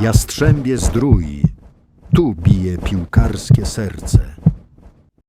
Jastrzębie zdrój, tu bije piłkarskie serce.